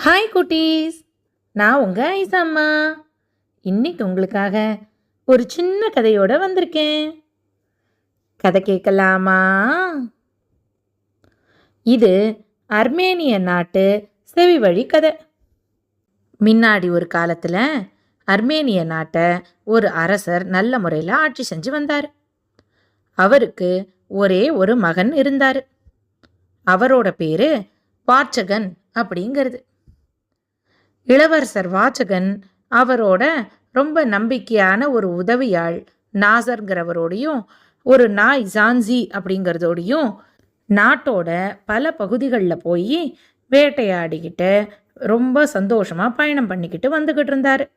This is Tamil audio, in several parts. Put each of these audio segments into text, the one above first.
ஹாய் குட்டீஸ். நான் உங்கள் ஐசாம்மா இன்னைக்கு உங்களுக்காக ஒரு சின்ன கதையோட வந்திருக்கேன். கதை கேட்கலாமா? இது அர்மேனிய நாட்டு செவி வழி கதை. முன்னாடி ஒரு காலத்தில் அர்மேனிய நாட்டை ஒரு அரசர் நல்ல முறையில் ஆட்சி செஞ்சு வந்தார். அவருக்கு ஒரே ஒரு மகன் இருந்தார். அவரோட பேர் பார்ச்சகன் அப்படிங்கிறது. இளவரசர் வாச்சகன் அவரோட ரொம்ப நம்பிக்கையான ஒரு உதவியாள். நாசர்ங்கிறவரோடையும் ஒரு நாய் ஜான்சி அப்படிங்கிறதோடையும் நாட்டோட பல பகுதிகளில் போய் வேட்டையாடிக்கிட்டு ரொம்ப சந்தோஷமாக பயணம் பண்ணிக்கிட்டு வந்துக்கிட்டு இருந்தார்.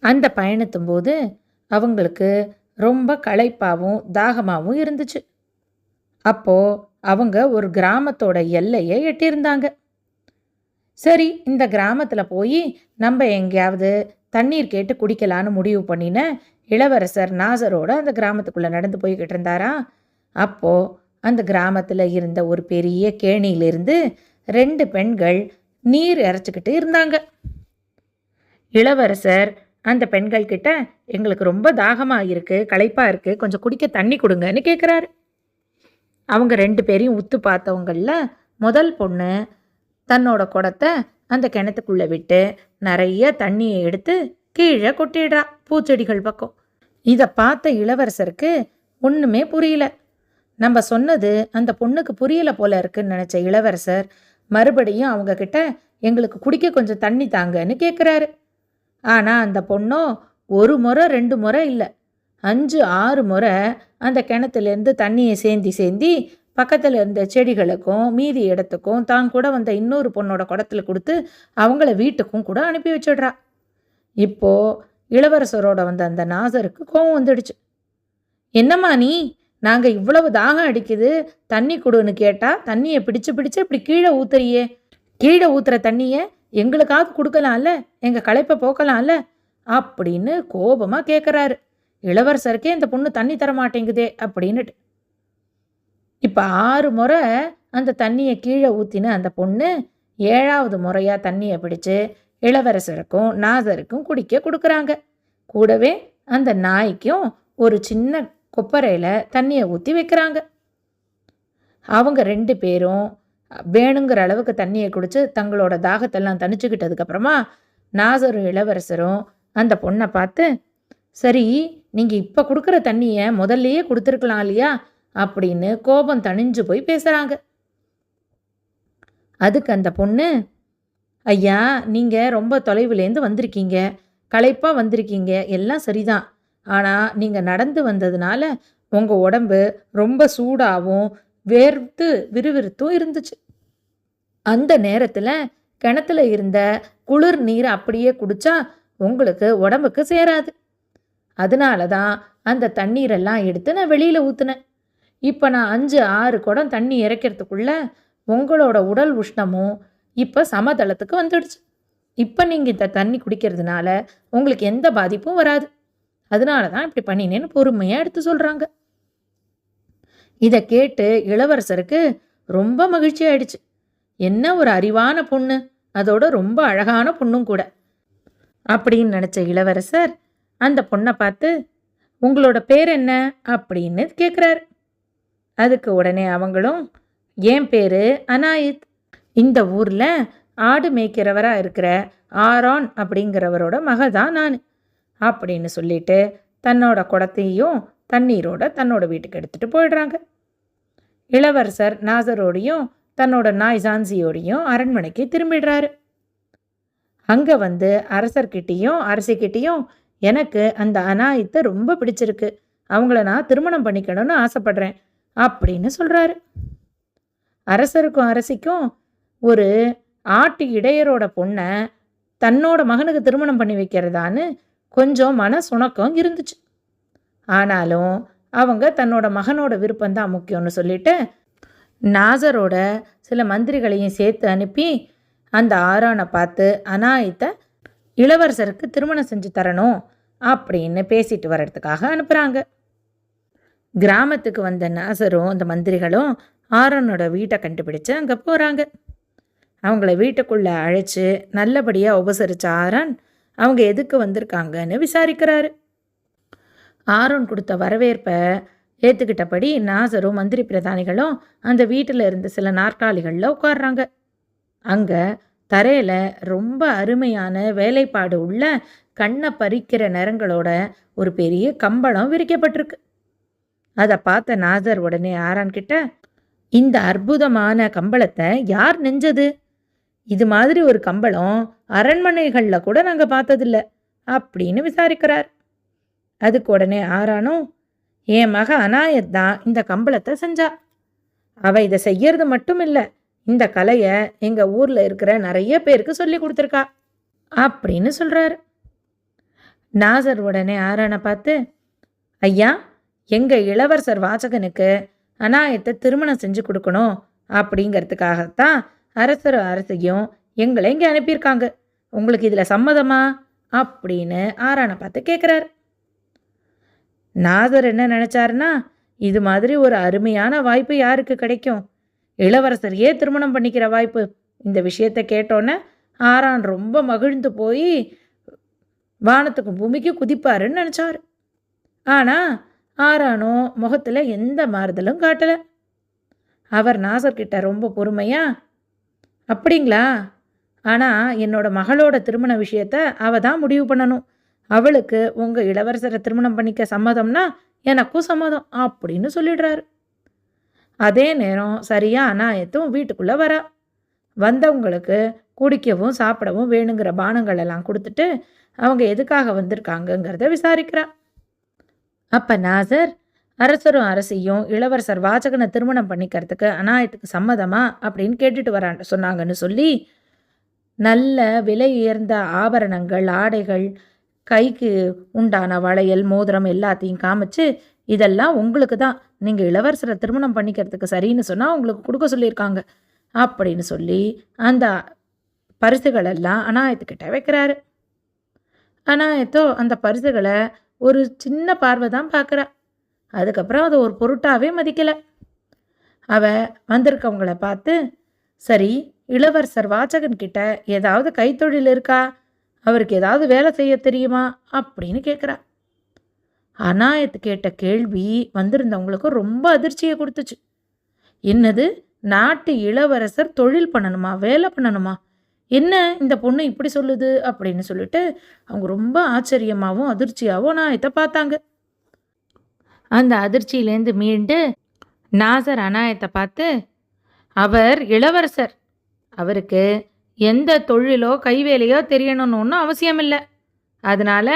அந்த பயணத்தும் போது அவங்களுக்கு ரொம்ப களைப்பாகவும் தாகமாகவும் இருந்துச்சு. அப்போது அவங்க ஒரு கிராமத்தோட எல்லையை எட்டியிருந்தாங்க. சரி இந்த கிராமத்தில் போய் நம்ம எங்கேயாவது தண்ணீர் கேட்டு குடிக்கலான்னு முடிவு பண்ணின இளவரசர் நாசரோட அந்த கிராமத்துக்குள்ளே நடந்து போய்கிட்டு இருந்தாரா? அப்போது அந்த கிராமத்தில் இருந்த ஒரு பெரிய கேணியிலிருந்து ரெண்டு பெண்கள் நீர் இறைச்சிக்கிட்டு இருந்தாங்க. இளவரசர் அந்த பெண்கள் கிட்ட எங்களுக்கு ரொம்ப தாகமாக இருக்குது களைப்பாக இருக்குது கொஞ்சம் குடிக்க தண்ணி கொடுங்கன்னு கேட்குறாரு அவங்க ரெண்டு பேரையும் உத்து பார்த்தவங்களில் முதல் பொண்ணு தன்னோட குடத்தை அந்த கிணத்துக்குள்ளே விட்டு நிறைய தண்ணியை எடுத்து கீழே கொட்டிடுறா பூச்செடிகள் பக்கம். இதை பார்த்த இளவரசருக்கு ஒன்றுமே புரியல. நம்ம சொன்னது அந்த பொண்ணுக்கு புரியல போல இருக்குன்னு நினச்ச இளவரசர் மறுபடியும் அவங்க கிட்ட எங்களுக்கு குடிக்க கொஞ்சம் தண்ணி தாங்கன்னு கேட்குறாரு ஆனால் அந்த பொண்ணும் ஒரு முறை ரெண்டு முறை இல்லை. அஞ்சு ஆறு முறை அந்த கிணத்துலேருந்து தண்ணியை சேந்தி சேந்தி பக்கத்தில் இருந்த செடிகளுக்கும் மீதி இடத்துக்கும் தான் கூட வந்த இன்னொரு பொண்ணோட குடத்துல கொடுத்து அவங்கள வீட்டுக்கும் கூட அனுப்பி வச்சிடுறா. இப்போ இளவரசரோட வந்த அந்த நாசருக்கு கோவம் வந்துடுச்சு. என்னம்மா நீ? நாங்கள் இவ்வளவு தாகம் அடிக்குது. தண்ணி கொடுன்னு கேட்டால் தண்ணியை பிடிச்சு பிடிச்சு இப்படி கீழே ஊத்துறியே. கீழே ஊத்துற தண்ணியை எங்களுக்காவது கொடுக்கலாம்ல? எங்கள் களைப்பை போக்கலாம்ல? அப்படின்னு கோபமாக கேட்குறாரு இளவரசருக்கே இந்த பொண்ணு தண்ணி தர மாட்டேங்குதே அப்படின்னுட்டு. இப்போ ஆறு முறை அந்த தண்ணியை கீழே ஊற்றின அந்த பொண்ணு ஏழாவது முறையாக தண்ணியை பிடிச்சு இளவரசருக்கும் நாதருக்கும் குடிக்க கொடுக்குறாங்க. கூடவே அந்த நாய்க்கும் ஒரு சின்ன கொப்பரையில் தண்ணியை ஊற்றி வைக்கிறாங்க. அவங்க ரெண்டு பேரும் வேணுங்கிற அளவுக்கு தண்ணியை குடித்து தங்களோட தாகத்தெல்லாம் தணிச்சுக்கிட்டதுக்கப்புறமா நாசரும் இளவரசரும் அந்த பொண்ணை பார்த்து சரி நீங்கள் இப்போ கொடுக்குற தண்ணியை முதல்லையே கொடுத்துருக்கலாம் இல்லையா? அப்படின்னு கோபம் தணிஞ்சு போய் பேசுகிறாங்க அதுக்கு அந்த பொண்ணு ஐயா நீங்கள் ரொம்ப தொலைவுலேருந்து வந்திருக்கீங்க. களைப்பாக வந்திருக்கீங்க. எல்லாம் சரிதான். ஆனால் நீங்கள் நடந்து வந்ததுனால உங்கள் உடம்பு ரொம்ப சூடாகவும் வேர்த்து விறுவிறுத்தும் இருந்துச்சு. அந்த நேரத்தில் கிணத்துல இருந்த குளிர் நீரை அப்படியே குடிச்சா உங்களுக்கு உடம்புக்கு சேராது. அதனால தான் அந்த தண்ணீரெல்லாம் எடுத்து நான் வெளியில் ஊற்றுனேன் இப்போ நான் அஞ்சு ஆறு குடம் தண்ணி இறைக்கிறதுக்குள்ள உங்களோட உடல் உஷ்ணமும் இப்போ சமதளத்துக்கு வந்துடுச்சு. இப்போ நீங்கள் இந்த தண்ணி குடிக்கிறதுனால உங்களுக்கு எந்த பாதிப்பும் வராது. அதனால தான் இப்படி பண்ணினேன்னு பொறுமையாக எடுத்து சொல்கிறாங்க இதை கேட்டு இளவரசருக்கு ரொம்ப மகிழ்ச்சி ஆயிடுச்சு. என்ன ஒரு அறிவான பொண்ணு. அதோட ரொம்ப அழகான பொண்ணும் கூட. அப்படின்னு நினச்ச இளவரசர் அந்த பொண்ணை பார்த்து உங்களோட பேர் என்ன? அப்படின்னு கேட்குறாரு அதுக்கு உடனே அவங்களும் என் பேர்? அனாயித் இந்த ஊரில் ஆடு மேய்க்கிறவராக இருக்கிற ஆரான் அப்படிங்கிறவரோட மக தான் நான் அப்படின்னு சொல்லிட்டு தன்னோட குடத்தையும் தண்ணீரோட தன்னோட வீட்டுக்கு எடுத்துகிட்டு போயிடுறாங்க. இளவரசர் நாசரோடையும் தன்னோட நாய் ஜான்சியோடையும் அரண்மனைக்கு திரும்பிடுறாரு. அங்கே வந்து அரசர்கிட்டேயும் அரசிக்கிட்டேயும் எனக்கு அந்த அனாயத்தை ரொம்ப பிடிச்சிருக்கு. அவங்கள நான் திருமணம் பண்ணிக்கணும்னு ஆசைப்படுறேன். அப்படின்னு சொல்கிறாரு அரசருக்கும் அரசிக்கும் ஒரு ஆட்டு இடையரோட பொண்ணை தன்னோட மகனுக்கு திருமணம் பண்ணி வைக்கிறதான்னு கொஞ்சம் மன சுணக்கம் இருந்துச்சு. ஆனாலும் அவங்க தன்னோட மகனோட விருப்பம்தான் முக்கியம்னு சொல்லிட்டு நாசரோட சில மந்திரிகளையும் சேர்த்து அனுப்பி அந்த ஆரானை பார்த்து அனாயத்தை இளவரசருக்கு திருமணம் செஞ்சு தரணும் அப்படின்னு பேசிட்டு வர்றதுக்காக அனுப்புகிறாங்க கிராமத்துக்கு வந்த நாசரும் அந்த மந்திரிகளும் ஆரோனோட வீட்டை கண்டுபிடிச்சு அங்கே போகிறாங்க அவங்கள வீட்டுக்குள்ளே அழைச்சி நல்லபடியாக உபசரித்த ஆரான் அவங்க எதுக்கு வந்திருக்காங்கன்னு விசாரிக்கிறாரு. ஆரோன் கொடுத்த வரவேற்பை ஏற்றுக்கிட்டபடி நாசரும் மந்திரி பிரதானிகளும் அந்த வீட்டில் இருந்த சில நாற்காலிகளில் உட்கார்றாங்க. அங்கே தரையில் ரொம்ப அருமையான வேலைப்பாடு உள்ள கண்ணை பறிக்கிற நிறங்களோட ஒரு பெரிய கம்பளம் விரிக்கப்பட்டிருக்கு. அதை பார்த்த நாசர் உடனே ஆரான் கிட்ட இந்த அற்புதமான கம்பளத்தை யார் நெஞ்சது? இது மாதிரி ஒரு கம்பளம் அரண்மனைகளில் கூட நாங்கள் பார்த்ததில்ல அப்படின்னு விசாரிக்கிறார். அதுக்கு உடனே ஆரானும் என் மக அனாயத் தான் இந்த கம்பளத்தை செஞ்சா. அவ இதை செய்யறது மட்டும் இல்லை இந்த கலையை எங்கள் ஊரில் இருக்கிற நிறைய பேருக்கு சொல்லி கொடுத்துருக்கா அப்படின்னு சொல்கிறாரு நாசர் உடனே ஆரானை பார்த்து ஐயா எங்கள் இளவரசர் வாசகனுக்கு அநாயத்தை திருமணம் செஞ்சு கொடுக்கணும் அப்படிங்கிறதுக்காகத்தான் அரசர் அரசையும் எங்களை இங்கே அனுப்பியிருக்காங்க. உங்களுக்கு இதில் சம்மதமா? அப்படின்னு ஆரானை பார்த்து கேட்குறாரு நாதர் என்ன நினச்சாருன்னா இது மாதிரி ஒரு அருமையான வாய்ப்பு யாருக்கு கிடைக்கும்? இளவரசரையே திருமணம் பண்ணிக்கிற வாய்ப்பு? இந்த விஷயத்த கேட்டோன்னே ஆரான் ரொம்ப மகிழ்ந்து போய் வானத்துக்கும் பூமிக்கும் குதிப்பாருன்னு நினச்சாரு. ஆனால் ஆரானோ முகத்தில் எந்த மாறுதலும் காட்டலை. அவர் நாசர்கிட்ட ரொம்ப பொறுமையா அப்படிங்களா? ஆனால் என்னோட மகளோட திருமண விஷயத்த அவ தான் முடிவு பண்ணணும். அவளுக்கு உங்கள் இளவரசரை திருமணம் பண்ணிக்க சம்மதம்னா எனக்கும் சம்மதம் அப்படின்னு சொல்லிடுறாரு. அதே நேரம் சரியா அநாயத்தும் வீட்டுக்குள்ளே வரா. வந்தவங்களுக்கு குடிக்கவும் சாப்பிடவும் வேணுங்கிற பானங்கள் எல்லாம் கொடுத்துட்டு அவங்க எதுக்காக வந்திருக்காங்கங்கிறத விசாரிக்கிறான் அப்போ நாசர் அரசரும் அரசியும் இளவரசர் வாசகனை திருமணம் பண்ணிக்கிறதுக்கு அநாயத்துக்கு சம்மதமா? அப்படின்னு கேட்டுட்டு வரான் சொன்னாங்கன்னு சொல்லி நல்ல விலை உயர்ந்த ஆபரணங்கள் ஆடைகள் கைக்கு உண்டான வளையல் மோதிரம் எல்லாத்தையும் காமிச்சு இதெல்லாம் உங்களுக்கு தான். நீங்கள் இளவரசரை திருமணம் பண்ணிக்கிறதுக்கு சரின்னு சொன்னால் உங்களுக்கு கொடுக்க சொல்லியிருக்காங்க. அப்படின்னு சொல்லி அந்த பரிசுகளெல்லாம் அநாயத்துக்கிட்ட வைக்கிறாரு. அநாயத்தோ அந்த பரிசுகளை ஒரு சின்ன பார்வை தான் பார்க்குறா. அதுக்கப்புறம் அதை ஒரு பொருட்டாகவே மதிக்கலை. அவ வந்திருக்கவங்கள பார்த்து சரி இளவரசர் வாசகன் கிட்ட ஏதாவது கைத்தொழில் இருக்கா? அவருக்கு ஏதாவது வேலை செய்ய தெரியுமா? அப்படின்னு கேட்குறா அனாயத்து கேட்ட கேள்வி வந்திருந்தவங்களுக்கு ரொம்ப அதிர்ச்சியை கொடுத்துச்சு. என்னது? நாட்டு இளவரசர் தொழில் பண்ணணுமா? வேலை பண்ணணுமா? என்ன இந்த பொண்ணு இப்படி சொல்லுது அப்படின்னு சொல்லிட்டு அவங்க ரொம்ப ஆச்சரியமாகவும் அதிர்ச்சியாகவும் அனாயத்தை பார்த்தாங்க. அந்த அதிர்ச்சியிலேருந்து மீண்டு நாசர் அநாயத்தை பார்த்து அவர் இளவரசர். அவருக்கு எந்த தொழிலோ கைவேலையோ தெரியணும்னு ஒன்றும் அவசியம் இல்லை அதனால்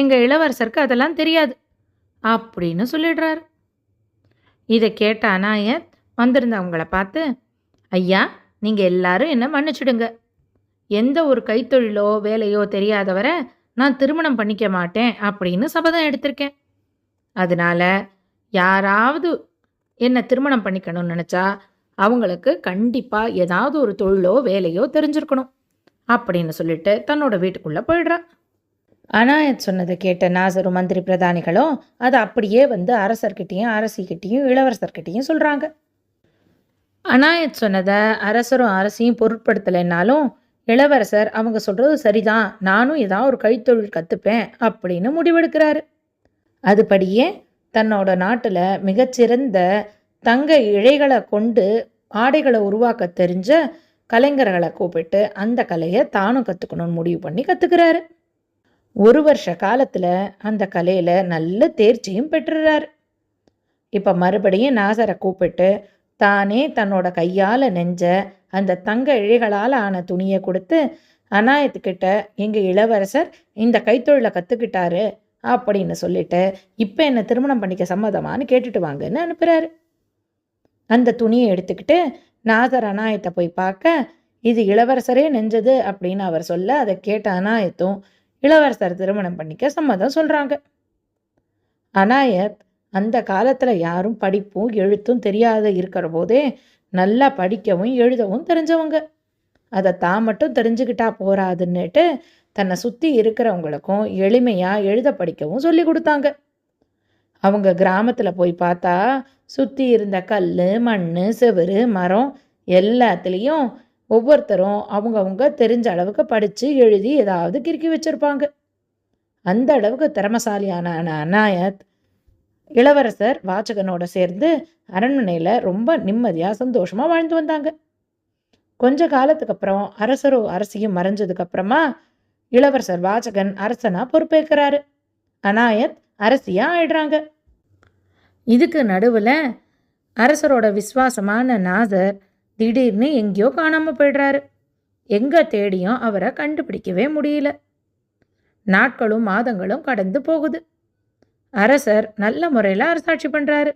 எங்கள் இளவரசருக்கு அதெல்லாம் தெரியாது. அப்படின்னு சொல்லிடுறாரு. இதை கேட்ட அநாயத் வந்திருந்தவங்களை பார்த்து ஐயா நீங்கள் எல்லாரும் என்ன மன்னிச்சிடுங்க. எந்த ஒரு கைத்தொழிலோ வேலையோ தெரியாதவரை நான் திருமணம் பண்ணிக்க மாட்டேன் அப்படின்னு சபதம் எடுத்திருக்கேன். அதனால யாராவது என்னை திருமணம் பண்ணிக்கணும்னு நினச்சா அவங்களுக்கு கண்டிப்பாக ஏதாவது ஒரு தொழிலோ வேலையோ தெரிஞ்சிருக்கணும் அப்படின்னு சொல்லிட்டு தன்னோட வீட்டுக்குள்ளே போயிடுறா. அனாயத் சொன்னதை கேட்ட நாசரும் மந்திரி பிரதானிகளும் அதை அப்படியே வந்து அரசர்கிட்டையும் அரசிக்கிட்டேயும் இளவரசர்கிட்டையும் சொல்கிறாங்க அனாயத் சொன்னதை அரசரும் அரசியும் பொருட்படுத்தலைன்னாலும் இளவரசர் அவங்க சொல்கிறது சரிதான். நானும் ஏதாவது ஒரு கைத்தொழில் கற்றுப்பேன் அப்படின்னு முடிவெடுக்கிறாரு. அதுபடியே தன்னோட நாட்டில் மிகச்சிறந்த தங்க இழைகளை கொண்டு ஆடைகளை உருவாக்க தெரிஞ்ச கலைஞர்களை கூப்பிட்டு அந்த கலையை தானும் கற்றுக்கணும்னு முடிவு பண்ணி கற்றுக்கிறாரு ஒரு வருஷ காலத்தில் அந்த கலையில் நல்ல தேர்ச்சியும் பெற்றுறாரு. இப்போ மறுபடியும் நாசரை கூப்பிட்டு தானே தன்னோட கையால் நெஞ்ச அந்த தங்க இழைகளால் ஆன துணியை கொடுத்து அநாயத்துக்கிட்ட எங்கள் இளவரசர் இந்த கைத்தொழிலை கற்றுக்கிட்டாரு அப்படின்னு சொல்லிட்டு இப்போ என்னை திருமணம் பண்ணிக்க சம்மதமானு கேட்டுட்டு வாங்கன்னு அனுப்புகிறாரு அந்த துணியை எடுத்துக்கிட்டு நாதர் அநாயத்தை போய் பார்க்க இது இளவரசரே நெஞ்சது அப்படின்னு அவர் சொல்ல அதை கேட்ட அநாயத்தும் இளவரசர் திருமணம் பண்ணிக்க சம்மதம் சொல்கிறாங்க அநாயத் அந்த காலத்தில் யாரும் படிப்பும் எழுத்தும் தெரியாத இருக்கிற போதே நல்லா படிக்கவும் எழுதவும் தெரிஞ்சவங்க. அதை தான் மட்டும் தெரிஞ்சுக்கிட்டா போராதுன்னுட்டு தன்னை சுற்றி இருக்கிறவங்களுக்கும் எளிமையாக எழுத படிக்கவும் சொல்லி கொடுத்தாங்க. அவங்க கிராமத்தில் போய் பார்த்தா சுற்றி இருந்த கல் மண் செவுரு மரம் எல்லாத்துலேயும் ஒவ்வொருத்தரும் அவங்கவுங்க தெரிஞ்ச அளவுக்கு படித்து எழுதி ஏதாவது கிறுக்கி வச்சுருப்பாங்க. அந்த அளவுக்கு திறமசாலியான அநாயத் இளவரசர் வாச்சகனோட சேர்ந்து அரண்மனையில் ரொம்ப நிம்மதியாக சந்தோஷமாக வாழ்ந்து வந்தாங்க. கொஞ்ச காலத்துக்கு அப்புறம் அரசரோ அரசியும் மறைஞ்சதுக்கு அப்புறமா இளவரசர் வாச்சகன் அரசனா பொறுப்பேற்கிறாரு. அனாயத் அரசியா ஆயிடுறாங்க. இதுக்கு நடுவில் அரசரோட விசுவாசமான நாசர் திடீர்னு எங்கேயோ காணாமல் போயிடுறாரு. எங்கே தேடியும் அவரை கண்டுபிடிக்கவே முடியல. நாட்களும் மாதங்களும் கடந்து போகுது. அரசர் நல்ல முறையில் அரசாட்சி பண்ணுறாரு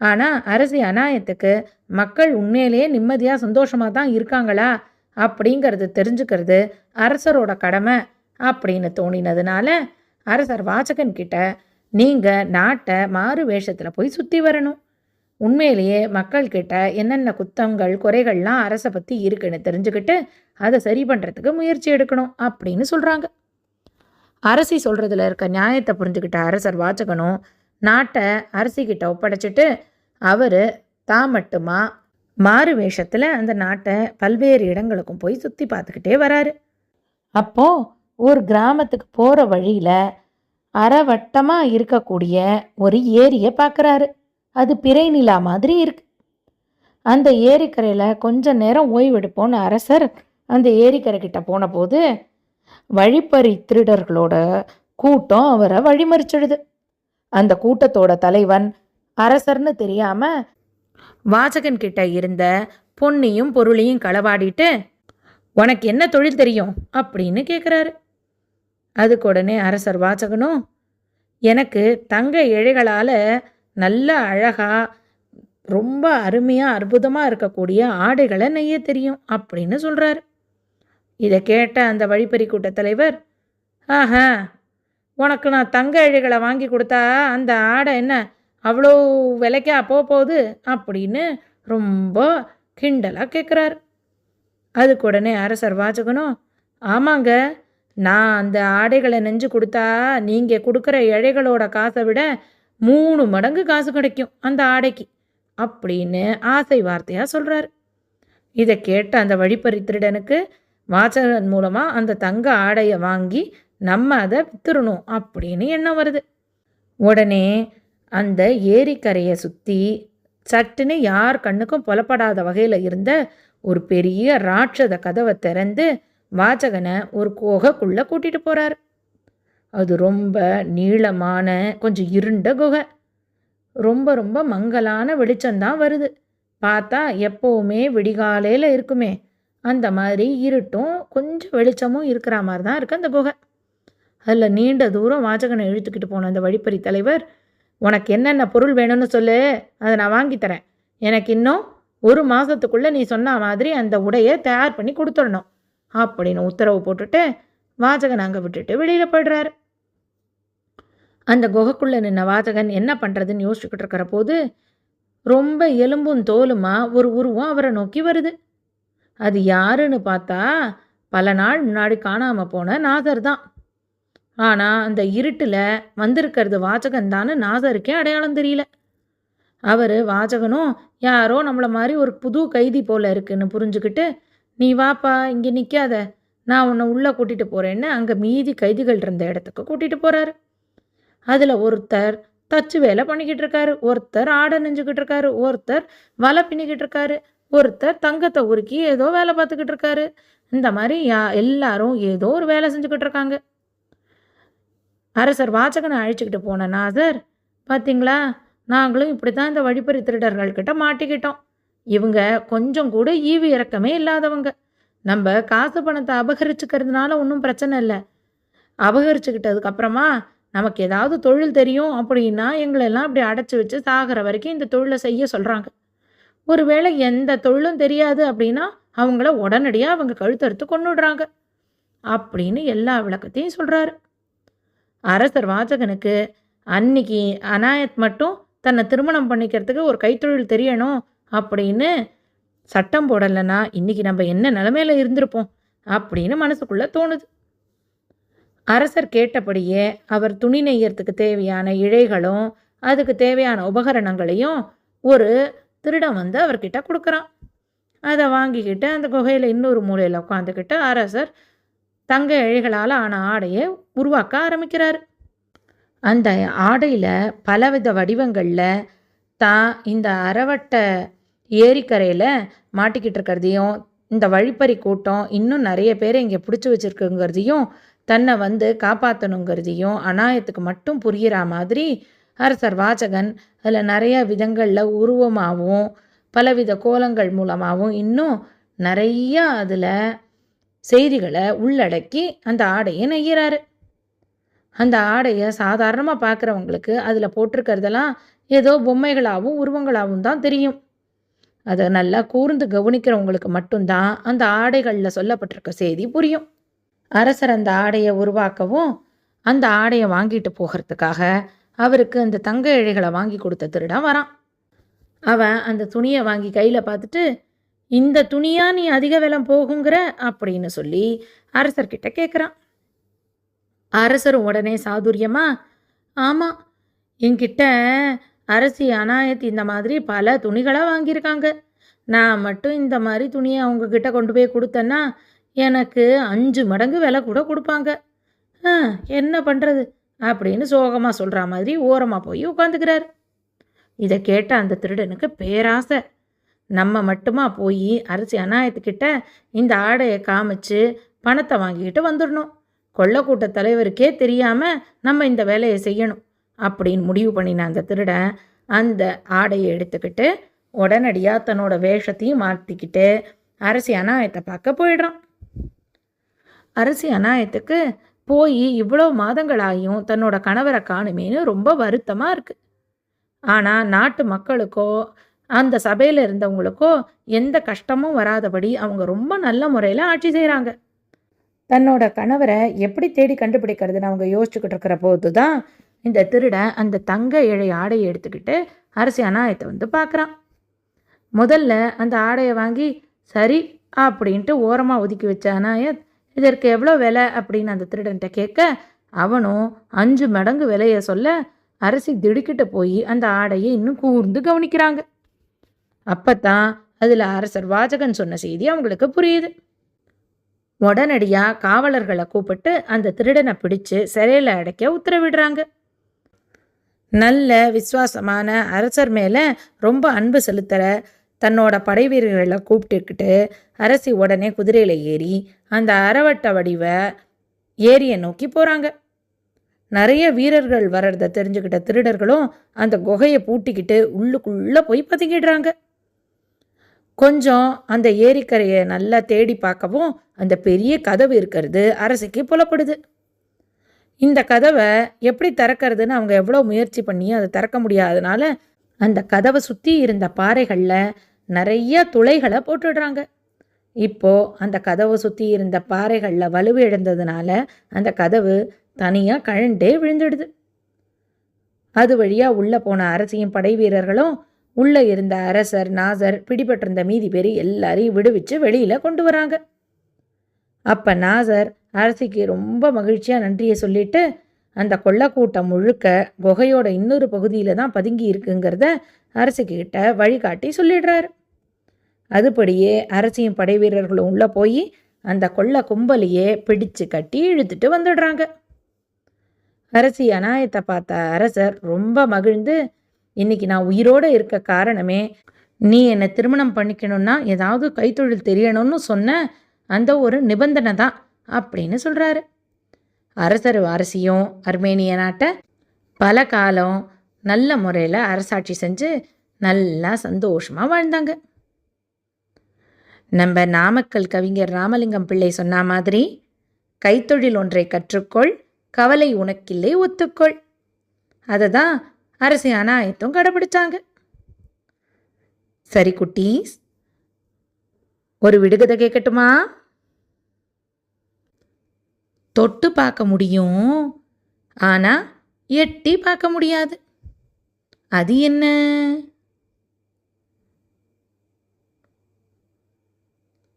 ஆனால் அரசி அநாயத்துக்கு மக்கள் உண்மையிலேயே நிம்மதியாக சந்தோஷமாக தான் இருக்காங்களா? அப்படிங்கிறது தெரிஞ்சுக்கிறது அரசரோட கடமை அப்படின்னு தோணினதுனால அரசர் வாசகன் கிட்ட நீங்கள் நாட்டை மாறு வேஷத்தில் போய் சுற்றி வரணும். உண்மையிலேயே மக்கள்கிட்ட என்னென்ன குத்தங்கள் குறைகள்லாம் அரசை பற்றி இருக்குன்னு தெரிஞ்சுக்கிட்டு அதை சரி பண்ணுறதுக்கு முயற்சி எடுக்கணும் அப்படின்னு சொல்கிறாங்க அரசி சொல்கிறதுல இருக்க நியாயத்தை புரிஞ்சுக்கிட்ட அரசர் வாச்சகனும் நாட்டை அரசிக்கிட்ட ஒப்படைச்சிட்டு அவர் தான் மட்டுமா மாறு வேஷத்தில் அந்த நாட்டை பல்வேறு இடங்களுக்கும் போய் சுற்றி பார்த்துக்கிட்டே வராரு. அப்போது ஒரு கிராமத்துக்கு போகிற வழியில் அறவட்டமாக இருக்கக்கூடிய ஒரு ஏரியை பார்க்குறாரு அது பிறை நிலா மாதிரி இருக்கு. அந்த ஏரிக்கரையில் கொஞ்ச நேரம் ஓய்வெடுப்போன்னு அரசர் அந்த ஏரிக்கரை கிட்ட போன போது வழிப்பறி திருடர்களோட கூட்டம் அவரை வழிமறிச்சிடுது. அந்த கூட்டத்தோட தலைவன் அரசர்னு தெரியாம வாசகன் கிட்ட இருந்த பொன்னையும் பொருளையும் களவாடிட்டு உனக்கு என்ன தொழில் தெரியும்? அப்படின்னு கேட்குறாரு அதுக்கு உடனே அரசர் வாசகனும் எனக்கு தங்க இழைகளால் நல்ல அழகாக ரொம்ப அருமையாக அற்புதமாக இருக்கக்கூடிய ஆடைகளை நெய்ய தெரியும் அப்படின்னு சொல்கிறாரு இதை கேட்ட அந்த வழிப்பறி கூட்ட தலைவர் ஆஹா உனக்கு நான் தங்க இழைகளை வாங்கி கொடுத்தா அந்த ஆடை என்ன அவ்வளோ விலைக்கா போக போகுது அப்படின்னு ரொம்ப கிண்டலாக கேட்குறார் அதுக்கு உடனே அரசர் வாச்சகனும் ஆமாங்க நான் அந்த ஆடைகளை நெஞ்சு கொடுத்தா நீங்கள் கொடுக்குற இழைகளோட காசை விட மூணு மடங்கு காசு கிடைக்கும் அந்த ஆடைக்கு அப்படின்னு ஆசை வார்த்தையாக சொல்கிறாரு இதை கேட்ட அந்த வழிப்பறி திருடனுக்கு வாசகன் மூலமாக அந்த தங்க ஆடையை வாங்கி நம்ம அதை வித்துறணும் அப்படின்னு எண்ணம் வருது. உடனே அந்த ஏரிக்கரையை சுற்றி சட்டுன்னு யார் கண்ணுக்கும் புலப்படாத வகையில் இருந்த ஒரு பெரிய ராட்சத கதவை திறந்து வாசகனை ஒரு குகைக்குள்ளே கூட்டிகிட்டு போகிறார் அது ரொம்ப நீளமான கொஞ்சம் இருண்ட குகை. ரொம்ப ரொம்ப மங்கலான வெளிச்சம்தான் வருது. பார்த்தா எப்போவுமே விடிகாலையில் இருக்குமே. அந்த மாதிரி இருட்டும் கொஞ்சம் வெளிச்சமும் இருக்கிற மாதிரி தான் இருக்குது அந்த குகை. அதில் நீண்ட தூரம் வாஜகனை இழுத்துக்கிட்டு போன அந்த வழிப்பறி தலைவர் உனக்கு என்னென்ன பொருள் வேணும்னு சொல்லு அதை நான் வாங்கித்தரேன் எனக்கு இன்னும் ஒரு மாதத்துக்குள்ளே நீ சொன்ன மாதிரி அந்த உடையை தயார் பண்ணி கொடுத்துடணும் அப்படின்னு உத்தரவு போட்டுட்டு வாஜகன் அங்கே விட்டுட்டு வெளியில் போய்டுறாரு. அந்த குகைக்குள்ளே நின்ன வாஜகன் என்ன பண்ணுறதுன்னு யோசிச்சுக்கிட்டு இருக்கிற போது ரொம்ப எலும்பும் தோலுமா ஒரு உருவம் அவரை நோக்கி வருது. அது யாருன்னு பார்த்தா பல நாள் முன்னாடி காணாமல் போன நாதர் தான். ஆனால் அந்த இருட்டில் வந்திருக்கிறது வாசகன் நாதருக்கே நாசருக்கே அடையாளம் தெரியல. அவர் வாசகனும் யாரோ நம்மளை மாதிரி ஒரு புது கைதி போல் இருக்குன்னு புரிஞ்சுக்கிட்டு நீ வாப்பா இங்கே நிற்காத நான் உன்னை உள்ளே கூட்டிகிட்டு போகிறேன்னு அங்கே மீதி கைதிகள் இருந்த இடத்துக்கு கூட்டிகிட்டு போகிறாரு அதில் ஒருத்தர் தச்சு வேலை பண்ணிக்கிட்டு இருக்காரு ஒருத்தர் ஆடை நெஞ்சுக்கிட்டு இருக்காரு ஒருத்தர் வலை பின்னிக்கிட்டு இருக்காரு. ஒருத்தர் தங்கத்தை உருக்கி ஏதோ வேலை பார்த்துக்கிட்டு இருக்காரு. இந்த மாதிரி யா எல்லாரும் ஏதோ ஒரு வேலை செஞ்சுக்கிட்டு இருக்காங்க. அரசர் வாசகனை அழைச்சிக்கிட்டு போன சார் பார்த்தீங்களா நாங்களும் இப்படி தான் இந்த வழிப்பறி திருடர்கள்கிட்ட மாட்டிக்கிட்டோம். இவங்க கொஞ்சம் கூட ஈவு இறக்கமே இல்லாதவங்க. நம்ம காசு பணத்தை அபகரிச்சுக்கிறதுனால ஒன்றும் பிரச்சனை இல்லை. அபகரிச்சுக்கிட்டதுக்கு அப்புறமா நமக்கு ஏதாவது தொழில் தெரியும் அப்படின்னா எங்களெல்லாம் அப்படி அடைச்சி வச்சு சாகிற வரைக்கும் இந்த தொழிலை செய்ய சொல்கிறாங்க ஒருவேளை எந்த தொழிலும் தெரியாது அப்படின்னா அவங்கள உடனடியாக அவங்க கழுத்தறுத்து கொண்டுடுறாங்க அப்படின்னு எல்லா விளக்கத்தையும் சொல்கிறாரு அரசர் வாசகனுக்கு அன்னைக்கு அனாயத் மட்டும் தன்னை திருமணம் பண்ணிக்கிறதுக்கு ஒரு கைத்தொழில் தெரியணும் அப்படின்னு சட்டம் போடலைன்னா இன்னைக்கு நம்ம என்ன நிலமையில இருந்திருப்போம் அப்படின்னு மனசுக்குள்ளே தோணுது. அரசர் கேட்டபடியே அவர் துணி நெய்யறதுக்கு தேவையான இழைகளும் அதுக்கு தேவையான உபகரணங்களையும் ஒரு திருடன் வந்து அவர்கிட்ட கொடுக்குறான். அதை வாங்கிக்கிட்டு அந்த குகையில் இன்னொரு மூலையில் உட்காந்துக்கிட்டு அரசர் தங்க இழைகளால் ஆன ஆடையை உருவாக்க ஆரம்பிக்கிறார். அந்த ஆடையில் பலவித வடிவங்களில் தான் இந்த அறவட்ட ஏரிக்கரையில் மாட்டிக்கிட்டு இருக்கிறதையும் இந்த வழிப்பறி கூட்டம் இன்னும் நிறைய பேரை இங்கே பிடிச்சி வச்சுருக்குங்கிறதையும் தன்னை வந்து காப்பாற்றணுங்கிறதையும் அநாயத்துக்கு மட்டும் புரிகிற மாதிரி அரசர் வாசகன் அதில் நிறையா விதங்களில் உருவமாகவும் பலவித கோலங்கள் மூலமாகவும் இன்னும் நிறையா அதில் செய்திகளை உள்ளடக்கி அந்த ஆடையை நெய்கிறாரு அந்த ஆடையை சாதாரணமாக பார்க்குறவங்களுக்கு அதில் போட்டிருக்கிறதெல்லாம் ஏதோ பொம்மைகளாகவும் உருவங்களாகவும் தான் தெரியும். அதை நல்லா கூர்ந்து கவனிக்கிறவங்களுக்கு மட்டும்தான் அந்த ஆடைகளில் சொல்லப்பட்டிருக்க செய்தி புரியும். அரசர் அந்த ஆடையை உருவாக்கவும் அந்த ஆடையை வாங்கிட்டு போகிறதுக்காக அவருக்கு அந்த தங்க இழைகளை வாங்கி கொடுத்த திருடன் வரான். அவன் அந்த துணியை வாங்கி கையில் பார்த்துட்டு இந்த துணியா நீ அதிக விலை போகுங்கிற? அப்படின்னு சொல்லி அரசர்கிட்ட கேட்குறான் அரசரும் உடனே சாதுரியமா ஆமாம் என்கிட்ட அரசி அநாயத் இந்த மாதிரி பல துணிகளாக வாங்கியிருக்காங்க. நான் மட்டும் இந்த மாதிரி துணியை அவங்கக்கிட்ட கொண்டு போய் கொடுத்தேன்னா எனக்கு அஞ்சு மடங்கு விலை கூட கொடுப்பாங்க. என்ன பண்ணுறது அப்படின்னு சோகமாக சொல்கிற மாதிரி ஓரமாக போய் உட்காந்துக்கிறார் இதை கேட்ட அந்த திருடனுக்கு பேராசை. நம்ம மட்டுமா போய் அரசி அநாயத்துக்கிட்ட இந்த ஆடையை காமிச்சு பணத்தை வாங்கிக்கிட்டு வந்துடணும். கொள்ளக்கூட்ட தலைவருக்கே தெரியாமல் நம்ம இந்த வேலையை செய்யணும் அப்படின்னு முடிவு பண்ணின அந்த திருடன் அந்த ஆடையை எடுத்துக்கிட்டு உடனடியாக தன்னோட வேஷத்தையும் மாற்றிக்கிட்டு அரசி அநாயத்தை பார்க்க போயிடுறான். அரசி அநாயத்துக்கு போய் இவ்வளோ மாதங்களாயும் தன்னோட கணவரை காணுமேனு ரொம்ப வருத்தமாக இருக்குது ஆனால் நாட்டு மக்களுக்கோ அந்த சபையில் இருந்தவங்களுக்கோ எந்த கஷ்டமும் வராதபடி அவங்க ரொம்ப நல்ல முறையில் ஆட்சி செய்கிறாங்க தன்னோட கணவரை எப்படி தேடி கண்டுபிடிக்கிறதுன்னு அவங்க யோசிச்சுக்கிட்டு இருக்கிற போது தான் இந்த திருடன் அந்த தங்க இழை ஆடையை எடுத்துக்கிட்டு அரசி அநாயத்தை வந்து பார்க்குறான் முதல்ல அந்த ஆடையை வாங்கி சரி அப்படின்ட்டு ஓரமாக ஒதுக்கி வச்ச அநாயத் இதற்கு எவ்வளோ விலை அப்படின்னு அந்த திருடன்கிட்ட கேட்க அவனும் அஞ்சு மடங்கு விலையை சொல்ல அரசி திடுக்கிட்டு போய் அந்த ஆடையை இன்னும் கூர்ந்து கவனிக்கிறாங்க. அப்பத்தான் அதில் அரசர் வாஜகன் சொன்ன செய்தி அவங்களுக்கு புரியுது. உடனடியாக காவலர்களை கூப்பிட்டு அந்த திருடனை பிடிச்சு சிறையில் அடைக்க உத்தரவிடுறாங்க. நல்ல விசுவாசமான அரசர் மேலே ரொம்ப அன்பு செலுத்துகிற தன்னோட படை வீரர்களை கூப்பிட்டுக்கிட்டு அரசி உடனே குதிரையில் ஏறி அந்த அறவட்ட வடிவ ஏரியை நோக்கி போகிறாங்க நிறைய வீரர்கள் வர்றத தெரிஞ்சுக்கிட்ட திருடர்களும் அந்த குகையை பூட்டிக்கிட்டு உள்ளுக்குள்ளே போய் பதுங்கிடுறாங்க. கொஞ்சம் அந்த ஏரிக்கரையை நல்லா தேடி பார்க்கவும் அந்த பெரிய கதவு இருக்கிறது அரசிக்கு புலப்படுது. இந்த கதவை எப்படி திறக்கிறதுன்னு அவங்க எவ்வளோ முயற்சி பண்ணி அதை திறக்க முடியாதனால அந்த கதவை சுற்றி இருந்த பாறைகளில் நிறைய துளைகளை போட்டுடுறாங்க. இப்போது அந்த கதவை சுற்றி இருந்த பாறைகளில் வலுவு இழந்ததுனால அந்த கதவு தனியாக கழண்டே விழுந்துடுது. அது வழியாக உள்ளே போன அரசியும் படை வீரர்களும் உள்ளே இருந்த அரசர் நாசர் பிடிபட்டிருந்த மீதி பேர் எல்லாரையும் விடுவிச்சு வெளியில் கொண்டு வராங்க. அப்போ நாசர் அரசிக்கு ரொம்ப மகிழ்ச்சியாக நன்றியை சொல்லிட்டு அந்த கொள்ளக்கூட்டம் முழுக்க குகையோட இன்னொரு பகுதியில் தான் பதுங்கி இருக்குங்கிறத அரசிக்கிட்ட வழிகாட்டி சொல்லிடுறாரு. அதுபடியே அரசியும் படை வீரர்களும் உள்ளே போய் அந்த கொள்ள கும்பலையே பிடிச்சு கட்டி இழுத்துட்டு வந்துடுறாங்க. அரசி அநாயத்தை பார்த்த அரசர் ரொம்ப மகிழ்ந்து இன்னைக்கு நான் உயிரோடு இருக்க காரணமே நீ என்னை திருமணம் பண்ணிக்கணும்னா ஏதாவது கைத்தொழில் தெரியணும்னு சொன்ன அந்த ஒரு நிபந்தனை தான் அப்படின்னு சொல்கிறாரு அரசர் அரசியும் அர்மேனிய நாட்டை பல காலம் நல்ல முறையில் அரசாட்சி செஞ்சு நல்லா சந்தோஷமாக வாழ்ந்தாங்க. நம்ம நாமக்கல் கவிஞர் ராமலிங்கம் பிள்ளை சொன்ன மாதிரி கைத்தொழில் ஒன்றை கற்றுக்கொள் கவலை உனக்கில்லை ஒத்துக்கொள். அதை தான் அரசி அநாயத்தும் கடைபிடிச்சாங்க. சரி குட்டீஸ் ஒரு விடுகதை கேட்கட்டுமா? தொட்டு பார்க்க முடியும். ஆனால் எட்டி பார்க்க முடியாது. அது என்ன?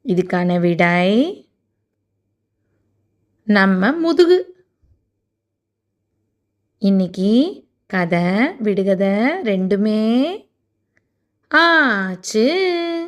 இதுக்கான விடை நம்ம முதுகு. இன்னைக்கு கதை விடுகதை ரெண்டுமே ஆச்சு.